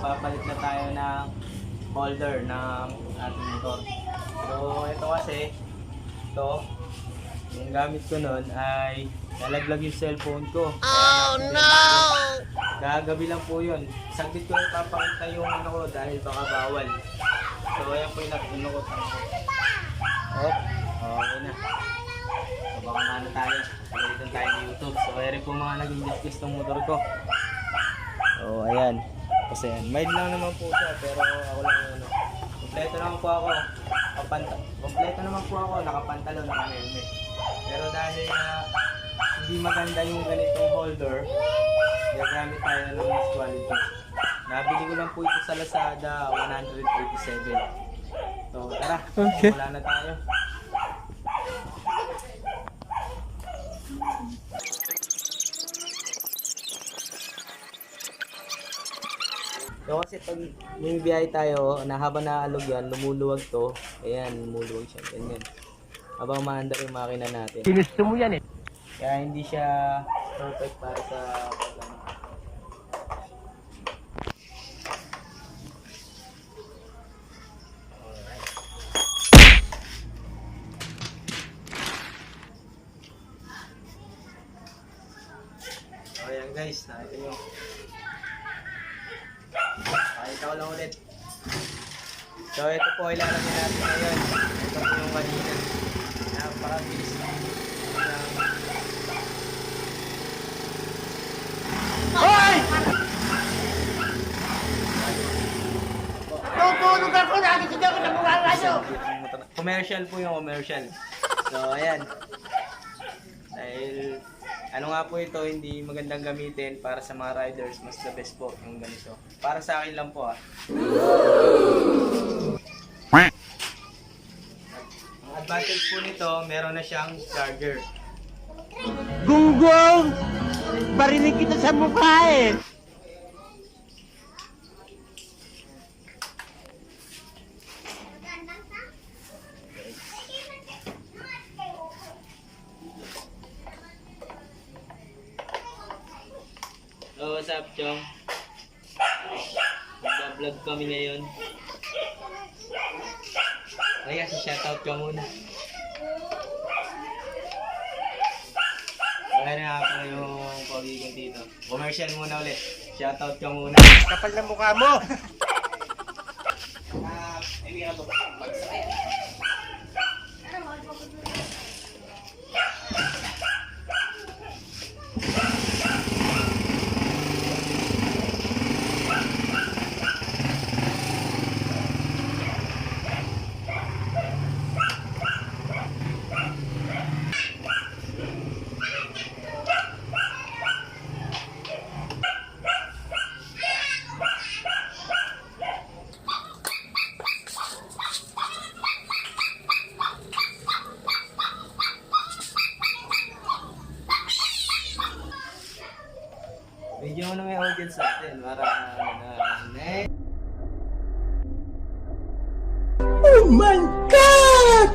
magpapalit na tayo ng holder ng ating motor. So, ito kasi, ito, yung gamit ko nun ay nalaglag yung cellphone ko. Oh, no! Gagabi lang po yun. Saglit ko lang papakita yung ano ko dahil baka bawal. So, ayan po yung nakuno ko. Oh, okay na. So, baka na tayo. Pagalitan tayo ng YouTube. So, ayan po mga naging discuss ng motor ko. So, ayan. Kasi yan. Mild lang naman po siya pero ako lang ano. Kompleto naman po ako. Kapanta kompleto naman po ako. Nakapantalo, naka-helmet. Pero dahil na hindi maganda yung ganitong holder, gagamit tayo ng mas quality. Nabili ko lang po ito sa Lazada, 187. So tara, Okay. wala na tayo. So kasi pag bumibiyay tayo, na habang naalog yan, lumuluwag to. Ayan, lumuluwag siya. Ganyan. Habang maanda yung makina natin. Ginusto mo yan eh. Kaya hindi siya perfect para sa. So ayan guys, nakita nyo. Ko lang ulit. So ito po ilalagay natin ngayon. Ito po yung kanina. Napakabilis lang. Ng- Hoy! Tutulog ako, nakikita ko na mga radyo. Commercial po yung commercial. So, ayan. Dahil, ano nga po ito, hindi magandang gamitin para sa mga riders. Mas the best po yung ganito. Para sa akin lang po ah. Ang advantage po nito, meron na siyang charger. Gunggong! Barinig kita sa mukha eh. What's up, Chong? Nag-vlog kami ngayon. Kaya, shoutout ka muna. Kaya na pala yung pagiging dito. Commercial muna ulit. Shoutout ka muna. Kapal na mukha mo. Ah, hindi ka to. Audience natin. Para ano na. Next. Oh my God!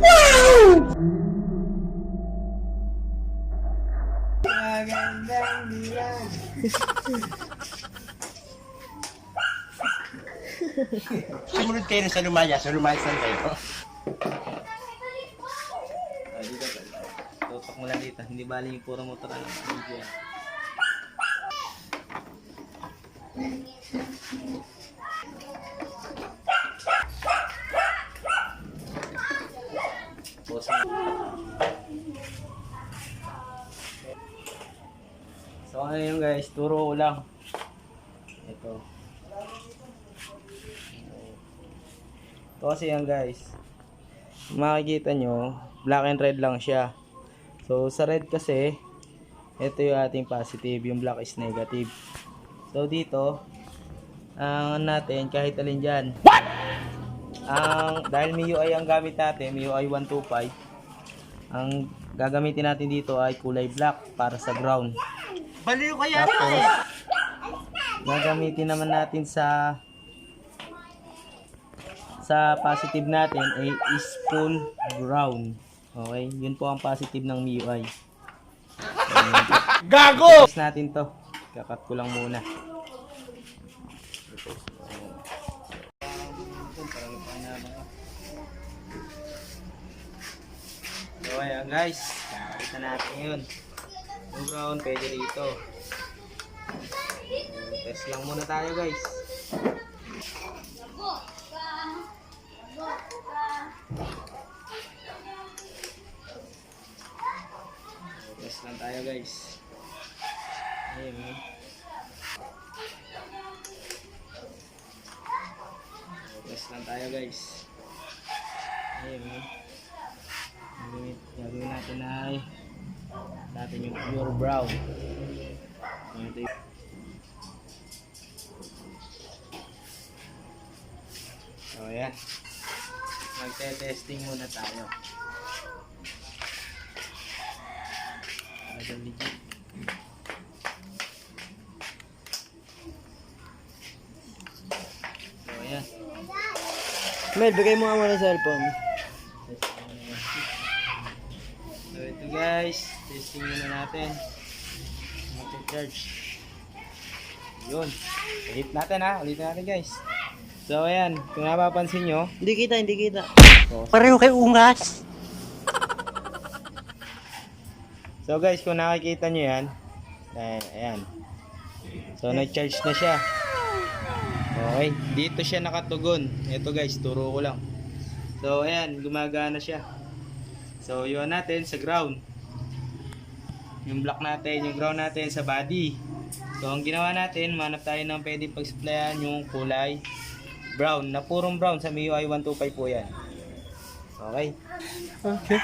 Wow! Magandang bilang. Sumunod kayo sa lumaya, sa lumaya saan kayo? Ah, dito. Tutok mo lang dito. Hindi bali yung puro motor. Ano, video yan. Pause mo. So ano yun guys, turo ko lang. Ito. Ito kasi yan guys. Makikita nyo, black and red lang siya. So sa red kasi, ito yung ating positive, yung black is negative. So dito, ang natin kahit alin dyan. What? Ang, dahil may UI ang gamit natin, may UI 125, ang gagamitin natin dito ay kulay black para sa ground. Baliw kaya Tapos, gagamitin naman natin sa sa positive natin ay is full ground. Okay, yun po ang positive ng MIUI. Gago! Test natin to. Kakat ko lang muna. Ayan guys, kakita natin yun. Yung brown, pwede rito. Test lang muna tayo guys. Test lang tayo guys. Ayun. oh. Test lang tayo guys. Ayun. oh. Gagawin, gagawin natin ay natin yung pure brown. Ito yung So ayan. Magte-testing muna tayo. Para legit. So ayan. Mel, bigay mo nga muna ng cellphone. So ito guys, testing muna natin. Mag-charge. Yun. Ulit natin ha, ulitin natin guys. So ayan, kung napapansin nyo, Hindi kita, hindi kita. Pareho kay ungas. So guys, kung nakikita nyo yan, ayan, ayan. So nag-charge na siya. Okay, dito siya nakatugon. Ito guys, turo ko lang. So ayan, gumagana siya. So yun natin sa ground. Yung block natin, yung ground natin sa body. So ang ginawa natin, manap tayo ng pwede pag-supplyan yung kulay brown, na purong brown sa MIUI 125 po yan. Okay. Okay.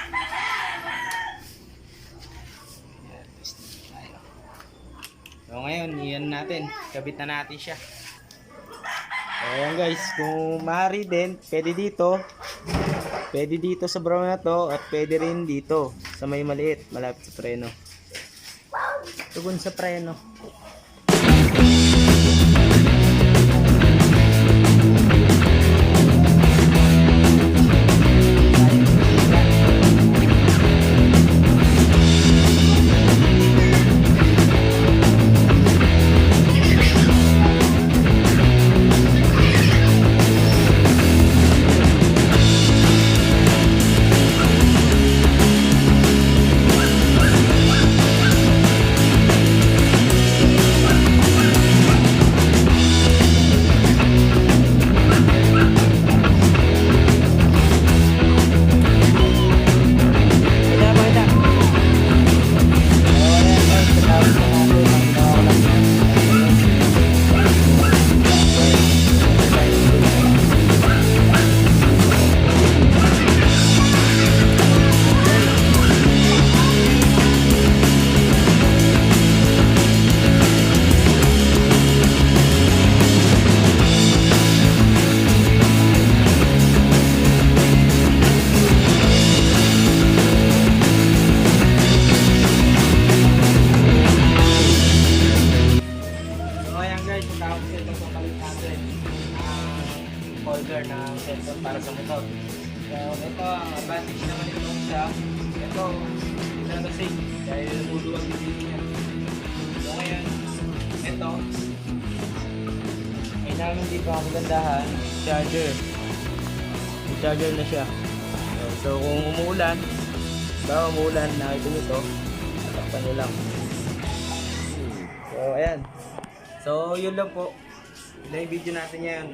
So ngayon, iyan natin. Kabit na natin siya. So ayan guys, kung maaari din, pwede dito. Pwede dito sa brown na to at pwede rin dito sa may maliit, malapit sa preno. Tugon sa preno. Para sa motor. So ito, ang advantage naman ito sa ito, hindi na safe dahil luluwag yung dito niya. So ngayon, ito, may namin dito ang kagandahan, charger. May charger na siya. So, kung umuulan, ba umuulan, nakita nyo ito, tatakpan nyo lang. So ayan, So, yun lang po. Yun lang yung video natin yan.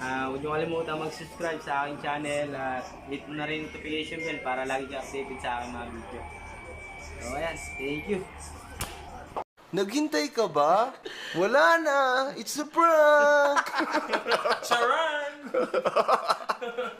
Ah, huwag niyo kalimutan mag-subscribe sa aking channel at hit mo na rin notification bell para lagi ka updated sa aking mga video. So, ayan. Thank you. Naghintay ka ba? Wala na! It's a prank! Charan!